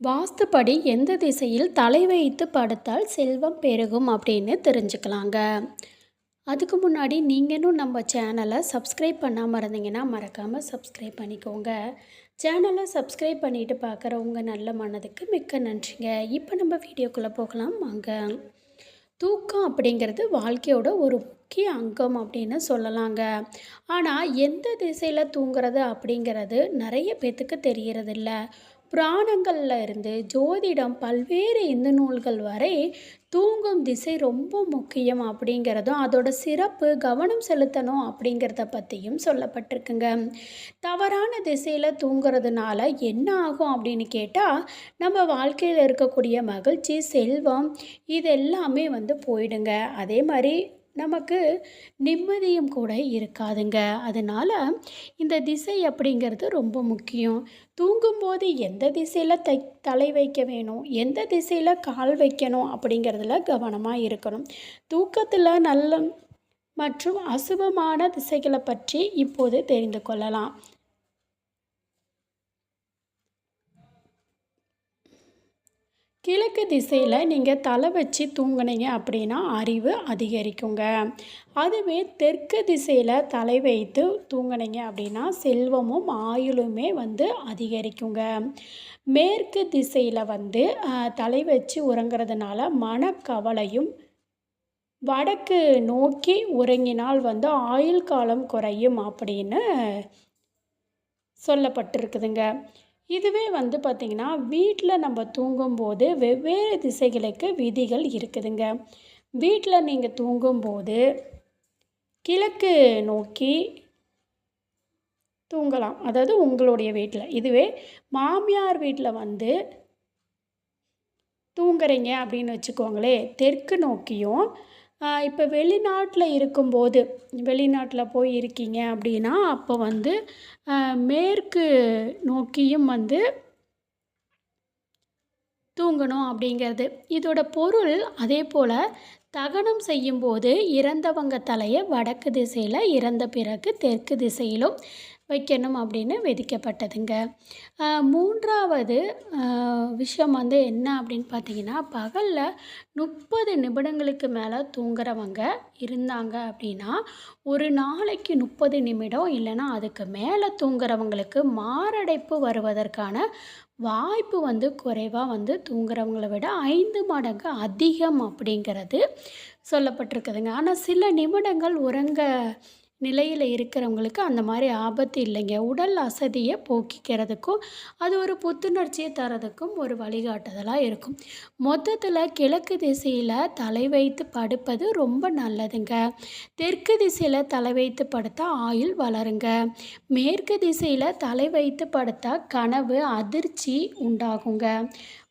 வாஸ்துப்படி எந்த திசையில் தலை வைத்து படுத்தால் செல்வம் பெருகும் அப்படின்னு தெரிஞ்சுக்கலாங்க. அதுக்கு முன்னாடி நீங்களும் நம்ம சேனலை சப்ஸ்கிரைப் பண்ணாமல் இருந்தீங்கன்னா மறக்காமல் சப்ஸ்கிரைப் பண்ணிக்கோங்க. சேனலை சப்ஸ்கிரைப் பண்ணிட்டு பார்க்குற உங்கள் நல்ல மனதுக்கு மிக்க நன்றிங்க. இப்போ நம்ம வீடியோக்குள்ளே போகலாம் வாங்க. தூக்கம் அப்படிங்கிறது வாழ்க்கையோட ஒரு முக்கிய அங்கம் அப்படின்னு சொல்லலாங்க. ஆனால் எந்த திசையில் தூங்குறது அப்படிங்கிறது நிறைய பேத்துக்கு தெரியறதில்ல. புராணங்களில் இருந்து ஜோதிடம் பல்வேறு இந்து நூல்கள் வரை தூங்கும் திசை ரொம்ப முக்கியம் அப்படிங்கிறதும் அதோட சிறப்பு கவனம் செலுத்தணும் அப்படிங்கிறத பற்றியும் சொல்லப்பட்டிருக்குங்க. தவறான திசையில் தூங்குறதுனால என்ன ஆகும் அப்படின்னு கேட்டால் நம்ம வாழ்க்கையில் இருக்கக்கூடிய மகிழ்ச்சி செல்வம் இது எல்லாமே வந்து போயிடுங்க. அதே மாதிரி நமக்கு நிம்மதியும் கூட இருக்காதுங்க. அதனால் இந்த திசை அப்படிங்கிறது ரொம்ப முக்கியம். தூங்கும்போது எந்த திசையில் தை தலை வைக்க வேணும்? எந்த திசையில் கால் வைக்கணும்? அப்படிங்கிறதுல கவனமாக இருக்கணும். தூக்கத்தில் நல்ல மற்றும் அசுபமான திசைகளை பற்றி இப்போது தெரிந்து கொள்ளலாம். கிழக்கு திசையில் நீங்கள் தலை வச்சு தூங்குனீங்க அப்படின்னா அறிவு அதிகரிக்குங்க. அதுவே தெற்கு திசையில் தலை வைத்து தூங்குனீங்க அப்படின்னா செல்வமும் ஆயுளுமே வந்து அதிகரிக்குங்க. மேற்கு திசையில் வந்து தலை வச்சு உறங்குறதுனால மனக்கவலையும் வடக்கு நோக்கி உறங்கினால் வந்து ஆயுள் காலம் குறையும் அப்படின்னு சொல்லப்பட்டிருக்குதுங்க. இதுவே வந்து பார்த்திங்கன்னா வீட்டில் நம்ம தூங்கும்போது வெவ்வேறு திசைகளுக்கு விதிகள் இருக்குதுங்க. வீட்டில் நீங்கள் தூங்கும்போது கிழக்கு நோக்கி தூங்கலாம். அதாவது உங்களுடைய வீட்டில் இதுவே மாமியார் வீட்டில் வந்து தூங்குறீங்க அப்படின்னு வச்சுக்கோங்களேன் தெற்கு நோக்கியும் இப்போ வெளிநாட்டில் இருக்கும்போது வெளிநாட்டில் போய் இருக்கீங்க அப்படின்னா அப்போ வந்து மேற்கு நோக்கியும் வந்து தூங்கணும் அப்படிங்கிறது. இதோட பொருள் அதே போல் தகனம் செய்யும்போது இறந்தவங்க தலையை வடக்கு திசையில் இறந்த பிறகு தெற்கு திசையிலும் வைக்கணும் அப்படின்னு விதிக்கப்பட்டதுங்க. மூன்றாவது விஷயம் வந்து என்ன அப்படின்னு பார்த்தீங்கன்னா பகலில் முப்பது நிமிடங்களுக்கு மேலே தூங்குறவங்க இருந்தாங்க அப்படின்னா ஒரு நாளைக்கு முப்பது நிமிடம் இல்லைன்னா அதுக்கு மேலே தூங்குறவங்களுக்கு மாரடைப்பு வருவதற்கான வாய்ப்பு வந்து குறைவாக வந்து தூங்குறவங்களை விட ஐந்து மடங்கு அதிகம் அப்படிங்கிறது சொல்லப்பட்டிருக்குதுங்க. ஆனால் சில நிமிடங்கள் உறங்க நிலையில் இருக்கிறவங்களுக்கு அந்த மாதிரி ஆபத்து இல்லைங்க. உடல் அசதியை போக்கிக்கிறதுக்கும் அது ஒரு புத்துணர்ச்சியை தரதுக்கும் ஒரு வழிகாட்டுதலாக இருக்கும். மொத்தத்தில் கிழக்கு திசையில் தலை வைத்து படுப்பது ரொம்ப நல்லதுங்க. தெற்கு திசையில் தலை வைத்து படுத்தா ஆயுள் வளருங்க. மேற்கு திசையில் தலை வைத்து படுத்தா கனவு அதிர்ச்சி உண்டாகுங்க.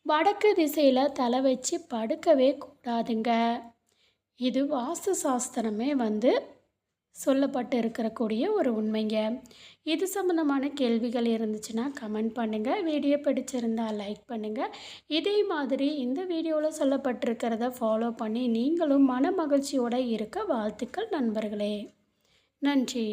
வடக்கு திசையில் தலை வச்சு படுக்கவே கூடாதுங்க. இது வாஸ்து சாஸ்திரமே வந்து சொல்லப்பட்டு இருக்கக்கூடிய ஒரு உண்மைங்க. இது சம்மந்தமான கேள்விகள் இருந்துச்சுன்னா கமெண்ட் பண்ணுங்கள் வீடியோ பிடிச்சிருந்தால் லைக் பண்ணுங்கள் இதே மாதிரி இந்த வீடியோவில் சொல்லப்பட்டிருக்கிறத ஃபாலோ பண்ணி நீங்களும் மன மகிழ்ச்சியோடு இருக்க வாழ்த்துக்கள் நண்பர்களே. நன்றி.